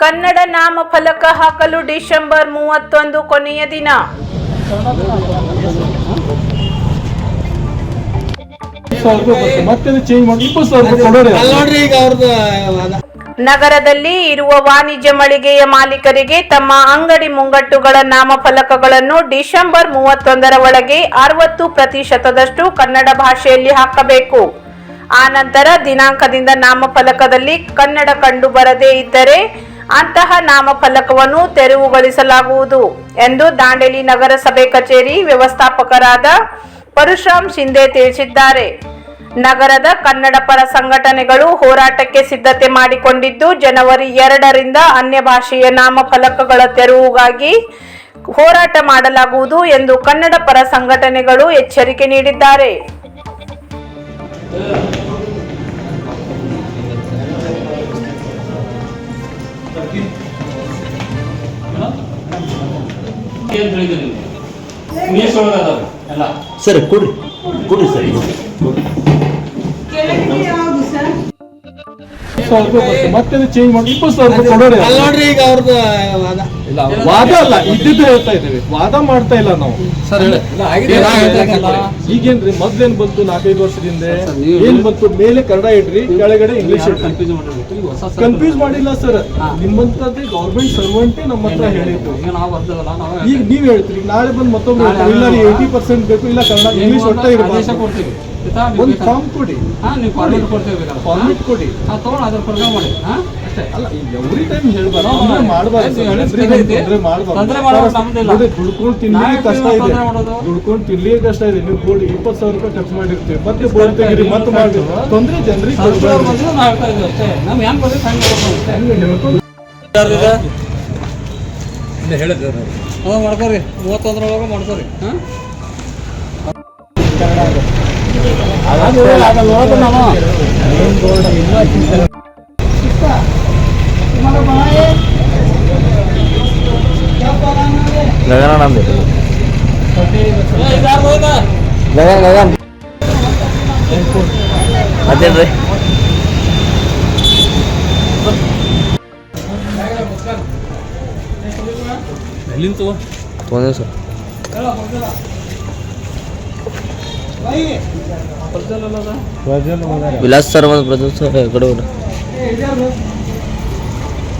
ಕನ್ನಡ ನಾಮಫಲಕ ಹಾಕಲು ಡಿಸೆಂಬರ್ ಮೂವತ್ತೊಂದು ಕೊನೆಯ ದಿನ. ನಗರದಲ್ಲಿ ಇರುವ ವಾಣಿಜ್ಯ ಮಳಿಗೆಯ ಮಾಲೀಕರಿಗೆ ತಮ್ಮ ಅಂಗಡಿ ಮುಂಗಟ್ಟುಗಳ ನಾಮಫಲಕಗಳನ್ನು ಡಿಸೆಂಬರ್ ಮೂವತ್ತೊಂದರ ಒಳಗೆ ಅರವತ್ತು ಪ್ರತಿಶತದಷ್ಟು ಕನ್ನಡ ಭಾಷೆಯಲ್ಲಿ ಹಾಕಬೇಕು. ಆ ನಂತರ ದಿನಾಂಕದಿಂದ ನಾಮಫಲಕದಲ್ಲಿ ಕನ್ನಡ ಕಂಡು ಬರದೇ ಇದ್ದರೆ ಅಂತಹ ನಾಮಫಲಕವನ್ನು ತೆರವುಗೊಳಿಸಲಾಗುವುದು ಎಂದು ದಾಂಡೇಲಿ ನಗರಸಭೆ ಕಚೇರಿ ವ್ಯವಸ್ಥಾಪಕರಾದ ಪರಶುರಾಮ್ ಶಿಂದೆ ತಿಳಿಸಿದ್ದಾರೆ. ನಗರದ ಕನ್ನಡ ಪರ ಸಂಘಟನೆಗಳು ಹೋರಾಟಕ್ಕೆ ಸಿದ್ಧತೆ ಮಾಡಿಕೊಂಡಿದ್ದು, ಜನವರಿ ಎರಡರಿಂದ ಅನ್ಯ ಭಾಷೆಯ ನಾಮಫಲಕಗಳ ತೆರವುಗಾಗಿ ಹೋರಾಟ ಮಾಡಲಾಗುವುದು ಎಂದು ಕನ್ನಡ ಪರ ಸಂಘಟನೆಗಳು ಎಚ್ಚರಿಕೆ ನೀಡಿದ್ದಾರೆ. ಸರಿ ಕೊಡ್ರಿ. ಕೊಡ್ರಿ ಸರ್. ಮತ್ತೆ ಚೇಂಜ್ ಮಾಡಿ? ಇಪ್ಪತ್ತು ಸಾವಿರ ರೂಪಾಯಿ ಕೊಡೋರೆ ಈಗ ಅವ್ರದ್ದು ವಾದ ಅಲ್ಲ ಇದ್ದಿದ್ದು ಹೇಳ್ತಾ ಇದ್ದೀವಿ. ವಾದ ಮಾಡ್ತಾ ಇಲ್ಲ ನಾವು. ಸರ್ ಈಗೇನ್ರಿ ಮೊದ್ಲೇನ್ ಬಂತು ನಾಲ್ಕೈದು ವರ್ಷದಿಂದ ಏನು ಏನ್ ಬಂತು? ಮೇಲೆ ಕನ್ನಡ ಇಡ್ರಿ ಕೆಳಗಡೆ ಇಂಗ್ಲಿಷ್ ಕನ್ಫ್ಯೂಸ್ ಮಾಡಿರ್ಬೇಕು ಈಗ ಹೊಸ ಸರ್ ಕನ್ಫ್ಯೂಸ್ ಮಾಡಿಲ್ಲ ಸರ್. ನಿಮ್ಮಂತದ್ದೇ ಗೌರ್ಮೆಂಟ್ ಸರ್ವೆಂಟೇ ನಮ್ಮ ಹತ್ರ ಹೇಳಿದ್ದು. ಈಗ ನಾವು ಹೇಳ್ತೀರಿ ಈಗ ನಾಳೆ ಬಂದು ಮತ್ತೊಮ್ಮೆ ಇಲ್ಲ ಏಯ್ಟಿ ಪರ್ಸೆಂಟ್ ಬೇಕು ಇಲ್ಲ ಕನ್ನಡ ಇಂಗ್ಲಿಷ್ ಒಟ್ಟ ಕೊಡ್ತೀವಿ? ಒಂದು ಫಾರ್ಮ್ ಕೊಡಿ. ಫಾರ್ಮೇಟ್ ಕೊಡ್ತೀವಿ ಬೇಕಾದ್ರೆ. ಫಾರ್ಮೆಟ್ ಕೊಡಿ. ತಗೊಂಡು ಅದ್ರ ಪ್ರಕಾರ ಮಾಡಿ. ನಾವು ದುಡ್ಕೊಂಡು ತಿನ್ಲಿ ಕಷ್ಟ ಇದೆ. ದುಡ್ಕೊಂಡು ಕಷ್ಟ ಇದೆ. ನೀವು ಬೋರ್ಡ್ ಇಪ್ಪತ್ತು ಸಾವಿರ ರೂಪಾಯಿ ಖರ್ಚು ಮಾಡಿರ್ತೀವಿ. ಮತ್ತೆ ಬೋರ್ಡ್ ತೆಗಿರಿ ಮತ್ತೆ ಮಾಡಿ ತೊಂದ್ರೆ ಜನರಿಗೆ ನಾವು ಅಷ್ಟೇ. ಅದ ಮಾಡ್ಕೋರಿ. ಮೂವತ್ತೊಂದರೊಳಗೆ ಮಾಡ್ಕೋರಿ. ಹಾಂ? ಗಗನ ನಮ್ದು ಗಗನ್ ಗಗನ್. ಮತ್ತೇನ್ರಿ? ಸರ್ ವಿಲಾಸ್ ಸರ್ ಒಂದು ಪ್ರದೀಪ್ ಸರ್ ಕಡೆ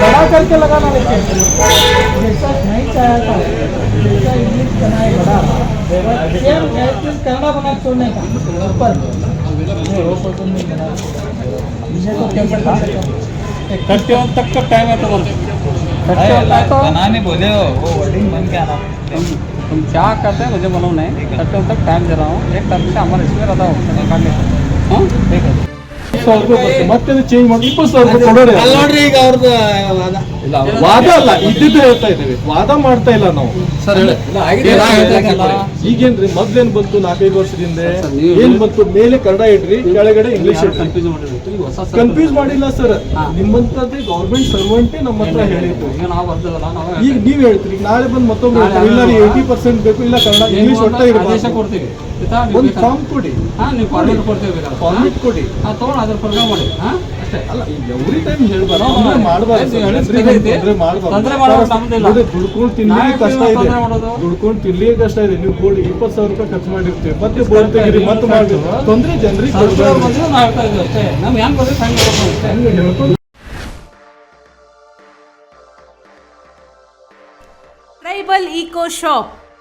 बड़ा करके लगाना लेकिन जैसा नहीं चाहा था जैसा इंग्लिश बनाए बड़ा सेम कन्नड़ा बना छोड़ने का। ऊपर। तो थर्टी वन तक का टाइम है तो बनाने बोले हो वो वर्डिंग बन के आना तुम तुम क्या करते हैं? मुझे मालूम नहीं। थर्टी वन तक टाइम दे रहा हूँ। एक तरफ़ से हमारे इसमें रहता हूँ। हाँ? ठीक है। ಸಾವಿರ ರೂಪಾಯಿ. ಮತ್ತೆ ಚೇಂಜ್ ಮಾಡಿ ಇಪ್ಪತ್ತು ಸಾವಿರ ರೂಪಾಯಿ ಕೊಡೋರೆ ಈಗ ಅವ್ರದ್ದು ವಾದ ಅಲ್ಲ ಇದ್ದಿದ್ದು ಹೇಳ್ತಾ ಇದ್ದೀವಿ. ವಾದ ಮಾಡ್ತಾ ಇಲ್ಲ ನಾವು. ಸರ್ ಹೇಳಿ. ಈಗೇನ್ರಿ ಮೊದ್ಲೇನ್ ಬಂತು ನಾಲ್ಕೈದು ವರ್ಷದಿಂದ? ಏನ್ ಬಂತು? ಮೇಲೆ ಕನ್ನಡ ಇಡ್ರಿ ಕೆಳಗಡೆ ಇಂಗ್ಲಿಷ್ ಇಡ್ರಿ. ಕನ್ಫ್ಯೂಸ್ ಮಾಡಿಲ್ಲ ಸರ್. ನಿಮ್ಮಂತದ್ದೇ ಗೌರ್ಮೆಂಟ್ ಸರ್ವೆಂಟೇ ನಮ್ಮ ಹತ್ರ ಹೇಳಿದ್ರು ಈಗ ನಾವು ಹೇಳ್ತೀರಿ ಈಗ ನಾಳೆ ಬಂದು ಮತ್ತೊಮ್ಮೆ ಇಲ್ಲ ಏಯ್ಟಿ ಪರ್ಸೆಂಟ್ ಬೇಕು ಇಲ್ಲ ಕನ್ನಡ ಇಂಗ್ಲಿಷ್ ಒಟ್ಟ ಇರಬೇಕು ಕೊಡ್ತೀವಿ? ಒಂದು ಫಾರ್ಮ್ ಕೊಡಿ. ಕೊಡ್ತೀವಿ ಫಾರ್ಮೆಟ್ ಕೊಡಿ. ತಗೊಂಡು ಅದ್ರ ಪ್ರಕಾರ ಮಾಡಿ. ಅಲ್ಲ ಎವ್ರಿ ಟೈಮ್ ಹೇಳ್ಬಾರ್ದು ತೊಂದ್ರೆ ಮಾಡ್ಬಾರ್ದು. ತೊಂದ್ರೆ ಮಾಡ್ಬಾರ್ದು. ದುಡ್ಕೊಂಡು ತಿನ್ಲಿಕ್ಕೆ ಕಷ್ಟ ಇದೆ. ತೊಂದ್ರೆ ಮಾಡೋದು. ದುಡ್ಕೊಂಡು ತಿನ್ಲಿಕ್ಕೆ ಕಷ್ಟ ಇದೆ. ನೀವು ಬೋರ್ಡ್ ಇಪ್ಪತ್ತು ಸಾವಿರ ರೂಪಾಯಿ ಖರ್ಚು ಮಾಡಿರ್ತೀವಿ. ಮತ್ತೆ ಬೋರ್ಡ್ ತೆಗೀರಿ ಮತ್ತೆ ಮಾಡ್ತೀವಿ ತೊಂದ್ರೆ ಜನರಿಗೆ ಅಷ್ಟೇ. ನಮ್ಗೆ ಹೆಂಗ್ ಬಂದ್ರೆ ಹಂಗೆ ಮಾಡ್ಬೇಕು ಅಷ್ಟೇ. ಹೇಳ್ಕೊಂಡು. Tribal eco shop